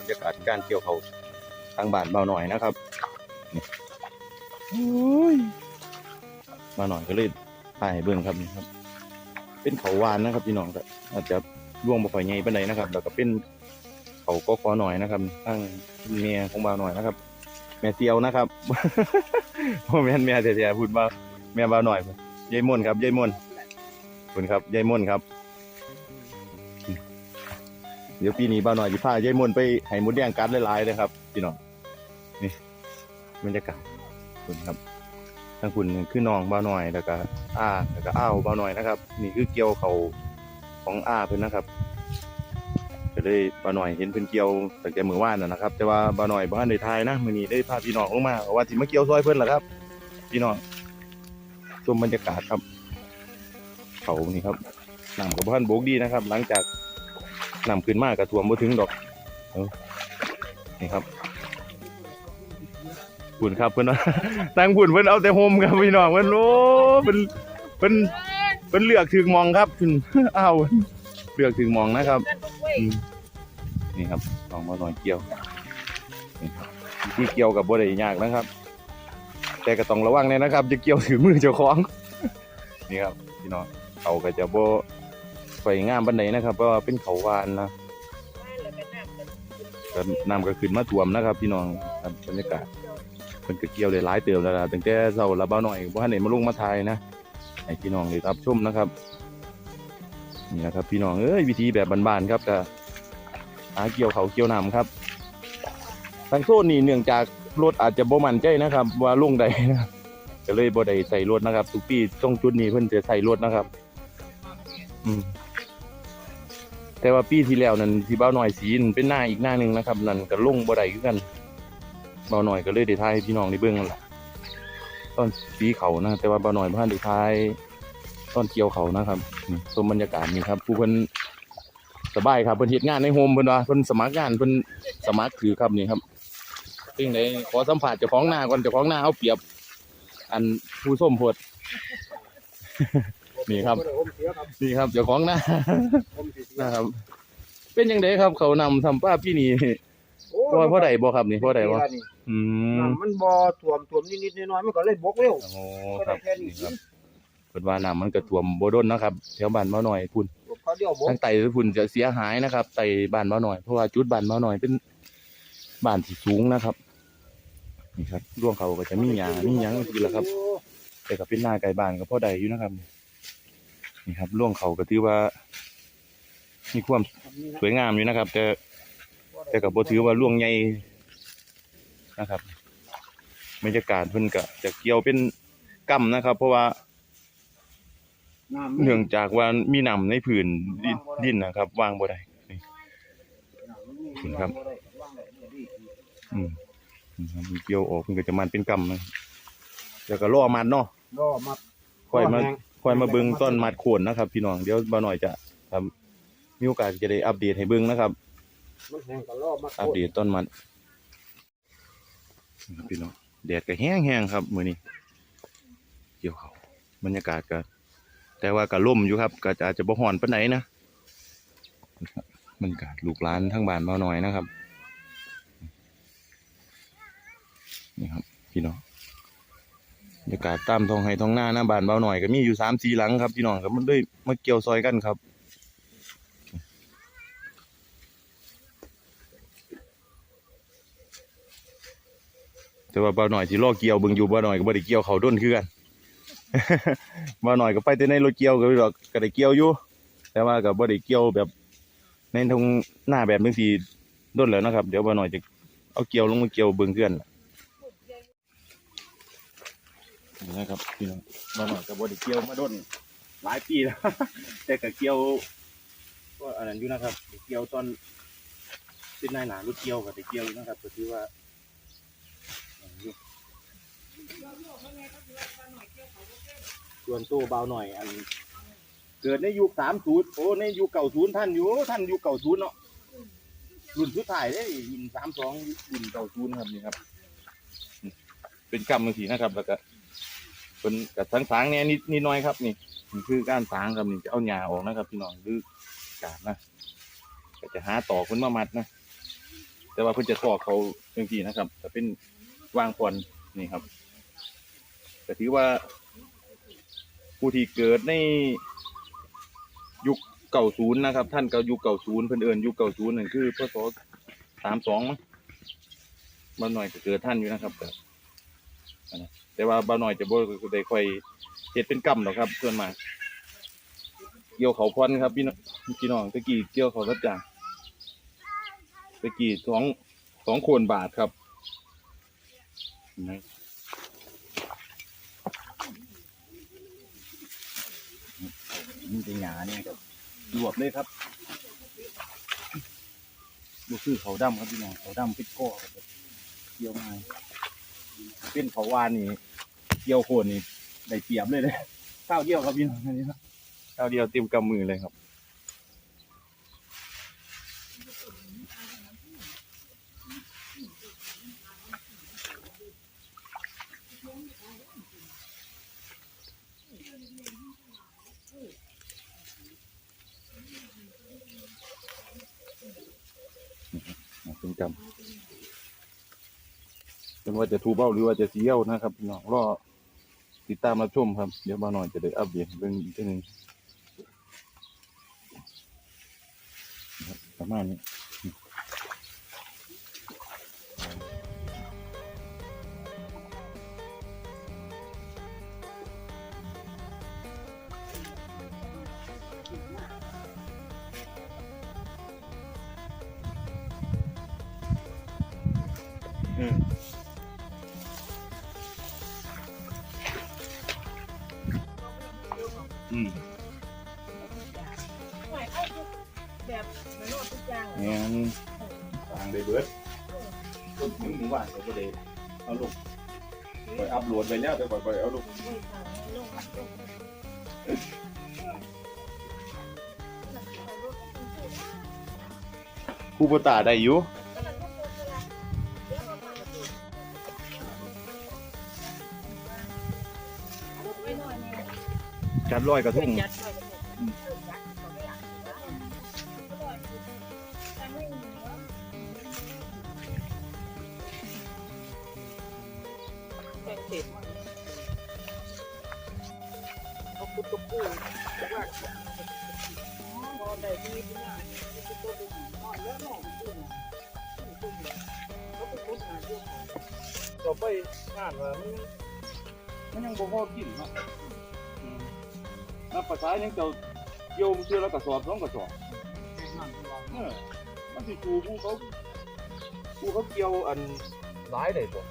บรรยากาศการเกี่ยวเขาวทางบ้านเบาหน่อยนะครับนี่โอ้ยเบาหน่อยก็เลยถ่ายให้เบิ่งครับนี่ครับ เป็นเขาวานนะครับพี่น้องครับอาจจะร่วงบ่ค่อยใหญ่ปานใดนะครับ แล้วก็เป็นเขาก็คอหน่อยนะครับทั้งเมียของเบาหน่อยนะครับ แม่เตียวนะครับพ่อแม่นแม่เสียๆพูดว่าแม่เบาหน่อยพุ่นยายม่นครับยายม่นคุณครับยายม่นครับ เดี๋ยวปีนี้บ้าหน่อยจะพายายมนต์ไปให้มุดแดงกัดหลายๆเลยครับพี่น้องนี่บรรยากาศคุณครับทางคุณคือน้องบ้าหน่อยแล้วก็อ้าแล้วก็อ้าวบ้าหน่อยนะครับ นี่คือเกี่ยวเขาของอ้าเพิ่อนนะครับก็เลยบ้าหน่อยเห็นเพิ่นเกี่ยวตั้งแต่มื้อวานนะครับ แต่ว่าบ้าหน่อยบ่ทันไทยนะมื้อนี้ได้พาพี่น้องลงมาว่าสิมาเกี่ยวซอยเพิ่อนล่ะครับ พี่น้องชมบรรยากาศครับ เขานี่ครับน้ำก็บ่ทันบกดีนะครับ หลังจาก นำขึ้นมากระท่วมบ่ถึงดอกนี่ครับปุ่นครับเพิ่นว่าตั้งปุ่นเพิ่อนเอาแต่โฮมครับพี่น้องเพิ่อนโอ้เพิ่นเพิ่นเพิ่นเลือกถึงมองครับเพิ่นเอาเลือกถึงมองนะครับนี่ครับลองมาหน่อยเกี่ยวนี่ครับที่เกี่ยวกับบ่ได้ยากนะครับ แต่ก็ต้องระวังแน่นะครับ จะเกี่ยวถึงมือเจ้าของนี่ครับพี่น้องเขาก็จะบ่ ไฟงามบันไดนะครับ เพราะว่าเป็นเขาวานนะก็น้ำก็ขึ้นมาท่วมนะครับ พี่น้องบรรยากาศเป็นก็เกี่ยวเลยหลายเติมแล้วล่ะตั้งแต่เช้าละเบ้าหน่อยบ่ทันได้มาลงมาทายนะให้พี่น้องได้รับชมนะครับนี่นะครับ พี่น้องเอ้ยวิธีแบบบานๆครับก็หาเกี่ยวเขาเกี่ยวน้ำครับทางโซนนี่เนื่องจากรถอาจจะบ่มันใจนะครับ ว่าลุงใดนะก็เลยบ่ได้ใส่รถนะครับทุกปีตรงจุดนี้เพิ่นจะใส่รถนะครับ อืม แต่ว่าปีที่แล้วนั่นที่เบ้าหน่อยสีนเป็นหน้าอีกหน้าหนึ่งนะครับ นั่นก็ลงบ่ได้คือกันเบ้าหน่อยก็เลยได้ทายให้พี่น้องได้เบิ่งนั่นแหละตอนสีเขานะ แต่ว่าเบ้าหน่อยพ่านได้ทายตอนเกี่ยวเขานะครับชมบรรยากาศนี่ครับผู้เพิ่นสบายครับเพิ่นเฮ็ดงานในโฮมเพิ่นว่าเพิ่นสมัครงานเพิ่นสมัครถือครับนี่ครับสิ่งใดขอสัมผัสเจ้าของหน้าก่อนเจ้าของหน้าเอาเปรียบ อันผู้ส้มพด นี่ครับนี่ครับเจ้าของหน้านะครับ เป็นยังไงครับเขานำทำป้าพี่นี่พ่อพ่อใดบ่ครับนี่พ่อใดบ่อืมมันบ่ท่วมท่วมนิดๆน้อยๆมันก็เลยบกเร็วโอ้ครับนี่ครับเพิ่นว่าน้ำมันก็ท่วมบ่ด้นนะครับแถวบ้านมาหน่อยพุ่น เขาเดียวบกทางไต่พุ่นจะเสียหายนะครับไต่บ้านมาหน่อยเพราะว่าจุดบ้านมาหน่อยเป็นบ้านที่สูงนะครับนี่ครับร่วงเขาก็จะมีหญ้ามีหยังคือละครับ แต่ก็เป็นหน้าไกลบ้านก็พอใดอยู่นะครับ นี่ครับร่วงเขาก็ถือว่า มีความสวยงามอยู่นะครับ แต่แต่ก็บ่ถือว่าร่วงใหญ่นะครับบรรยากาศเพิ่นก็จะเกี่ยวเป็นกำนะครับ เพราะว่าน้ำเนื่องจากว่ามีน้ำในผืนดินดินนะครับ วางบ่ได้นี่ครับอืมนี่ครับมันเกี่ยวออกมันก็จะมันเป็นกำนะแล้วก็ล่อมันเนาะก็มาค่อยมา คอยมาเบิงต้นมัดโคนนะครับ พี่น้องเดี๋ยวบ่าหน่อยจะครับมีโอกาสจะได้อัปเดตให้เบิงนะครับมันแห้งก็ล่อมาอัปเดตต้นมันนี่ครับพี่น้องแดดก็แห้งๆครับมื้อนี้เกี่ยวเขาบรรยากาศก็แต่ว่าก็ล่มอยู่ครับ ก็อาจจะบ่ฮ้อนปานไหนนะบรรยากาศลูกหลานทั้งบ้านมาหน่อยนะครับนี่ครับ พี่น้อง รยากาศตามท้องไห้ท้องหน้าหน้าบานเบาหน่อยก็มีอยู่สามสี่หลังครับพี่น้องครับมันเลยมาเกี่ยวซอยกันครับแต่ว่าเบาหน่อยสิลอกเกี่ยวเบิ่งอยู่เบาหน่อยก็บ่ได้เกี่ยวเขาด้นคือกันเบาหน่อยก็ไปแต่ในรถเกี่ยวก็ดอกก็ได้เกี่ยวอยู่ แต่ว่าก็บ่ได้เกี่ยวแบบ ในทงหน้าแบบจังซี่ด้นแล้วนะครับ เดี๋ยวเบาหน่อยจะเอาเกี่ยวลงมาเกี่ยวเบิ่งคือน นี่นะครับพี่น้องบ่าหน่อยก็บ่ได้เกี่ยวมาด้นหลายปีแล้ว แต่ก็เกี่ยวก็อันนั้นอยู่นะครับเกี่ยวตอนเป็นนายหนารถเกี่ยวก็ได้เกี่ยวอยู่นะครับก็ถือว่าส่วนตู้เบาหน่อยอัน เกิดในยุคสามศูนย์โอ้ในยุคเก่าศูนย์ท่านอยู่ท่านยุคเก่าศูนย์เนาะรุ่นสุดท้ายได้รุ่นสามสองรุ่นเก่าศูนย์ครับนี่ครับ เป็นกรรมบางทีนะครับแล้วก็ เป็นกับสังสางเนี่ยนิดนิดหน้อยครับนี่นี่คือการสางครับนี่จะเอาหญ้าออกนะครับ พี่น้องหรือกาดนะก็จะหาต่อคนมามัดนะแต่ว่าเพิ่นจะทอกเขาจังซี่นะครับแต่เป็นวางพรนี่ครับแต่ถือว่าผู้ที่เกิดในยุคเก่าศูนย์นะครับ ท่านเก่ายุคเก่าศูนย์เพิ่นเอิ้นยุคเก่าศูนย์นั่นคือพศสามสองมั้งบ้าหน่อยก็เกิดท่านอยู่นะครับแต่ แต่ว่าบ้านหน่อยจะบ่ได้ค่อยเฮ็ดเป็นกรรมหรอกครับส่วนมากเกี่ยวเขาพรครับพี่น้องพี่น้องตะกี้เกี่ยวเขารับจ้างตะกี้สองสองโคนบาทครับเห็นไหมนี่เป็นหยาเนี่ยครับรวบเลยครับดูคือเขาดำครับพี่น้องเขาดำพิดก้อครับเกี่ยวมาเป็นเขาวานนี่ เกี่ยวโคนนี่ได้เปรียบเลยเลยข้าวเดียวครับพี่น้องอันนี้ครับข้าวเดียวเต็มกำมือเลยครับเป็นกำเป็นว่าจะทูเบ้าหรือว่าจะเสียวนะครับพี่น้องรอ ติดตามมาชมครับ เดี๋ยวมาหน่อยจะได้อัปเดตเรื่องอีกทีหนึงนะครับประมาณนี้ นุษย์ทุกอย่างงั้นทางได้เบิร์ดต้นถึงหมู่บ้านเขาก็ได้เอาลูกปล่อยอัพโหลดไปแล้วแต่ปล่อยปล่อยเอาลูกครูปตาได้อยู่จัดร้อยกระทง เต็มเขาคุดกับกู้ว่าพอได้ดีที่งานที่ตัวเป็นนอนแล้วนอนขึ้นเขาไปคุดหาเรื่องต่อไปงานว่ามันมันยังบ่พอกินเนาะนับภาษายังเจ้าโยมเชื่อแล้วกระสอบสองกระสอบมันสิกูผู้เขาผู้เขาเกี่ยวอันหลายได้บ่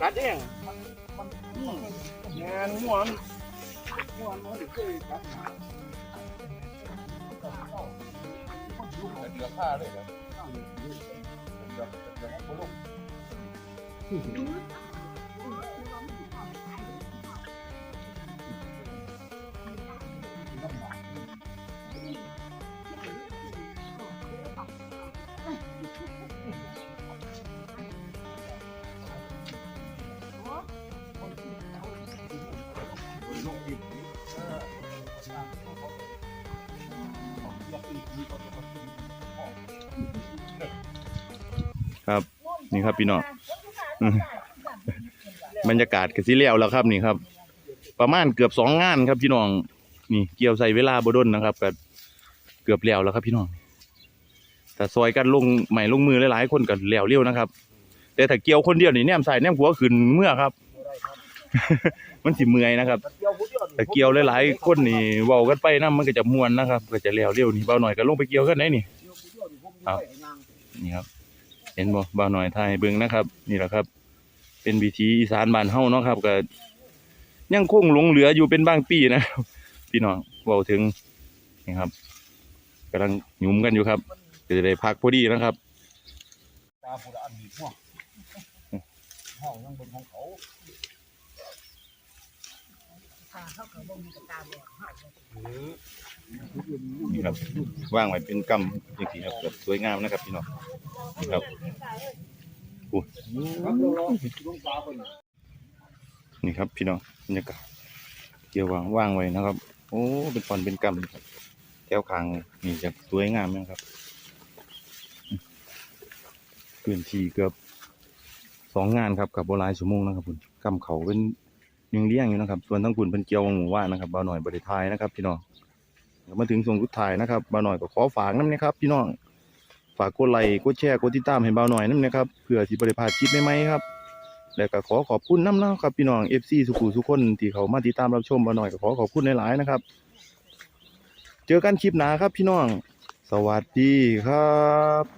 กัดเองอืมงานม่วนม่วนมันสิเคยกัดหาเดือดผ้าเลยครับเดือดเดือดเดือดบ่ลงครับ นี่ครับพี่น้องอืมบรรยากาศก็สิแล้วแล้วครับนี่ครับ ประมาณเกือบสองงานครับพี่น้อง นี่เกี่ยวใส่เวลาบดนนะครับก็เกือบแล้วแล้วครับพี่น้อง แต่ซอยกันลงใหม่ลงมือหลายๆคนก็แล้วเร็วนะครับ แต่ถ้าเกี่ยวคนเดียวนี่แนมใส่แนมหัวขึ้นเมื่อครับ มันสิเมื่อยนะครับเกี่ยวผู้เดียวแต่เกี่ยวหลายๆคนนี่เว้ากันไปนํมันก็จะม่วนนะครับ ก็จะแล้วเร็วนี่เบาหน่อยก็ลงไปเกี่ยวกันได้นี่ครับนี่ครับ เห็นบ่บ่าวหน่อยถ่ายให้เบิ่งนะครับ นี่แหละครับ เป็นวิถีอีสานบ้านเฮาเนาะครับก็ยังคงหลงเหลืออยู่เป็นบางปีนะครับพี่น้องเว้าถึงนี่ครับกำลังหยุมกันอยู่ครับจะได้พักพอดีนะครับตาผู้ละอันนี้พวกห้องยังบนของเขา เขาเขาบ่มีกระตาแบบนี่ครับว่างไว้เป็นกำจริงๆครับแบบสวยงามนะครับพี่น้องนี่ครับครับเราลงตาคนนี่ครับพี่น้องบรรยากาศเกี่ยววางว่างไว้นะครับ โอ้เป็นฟอนเป็นกำครับแก้วคางนี่จะสวยงามนะครับพื้นที่เกือบสองงานครับกับโบราณชั่วโมงนะครับคุณกำเขาเป็น ยังเลี้ยงอยู่นะครับ ส่วนทั้งคุณเป็นเกียวหมู่ว่านะครับบ่าวหน่อยบริทายนะครับ พี่น้องมาถึงส่งสุดท้ายนะครับบ่าวหน่อยก็ขอฝากน้ำนะครับ พี่น้องฝากกดไลค์กดแชร์กดติดตามให้บ่าวหน่อยน้ำนะครับเพื่อสิบริพลาดคลิปใหมครับแล้วก็ขอขอบคุณน้ำนะครับ พี่น้อง FC สุขุสุขคนที่เขามาติดตามรับชมบ่าวหน่อยก็ขอขอบคุณหลายๆนะครับ เจอกันคลิปหนาครับ พี่น้อง สวัสดีครับ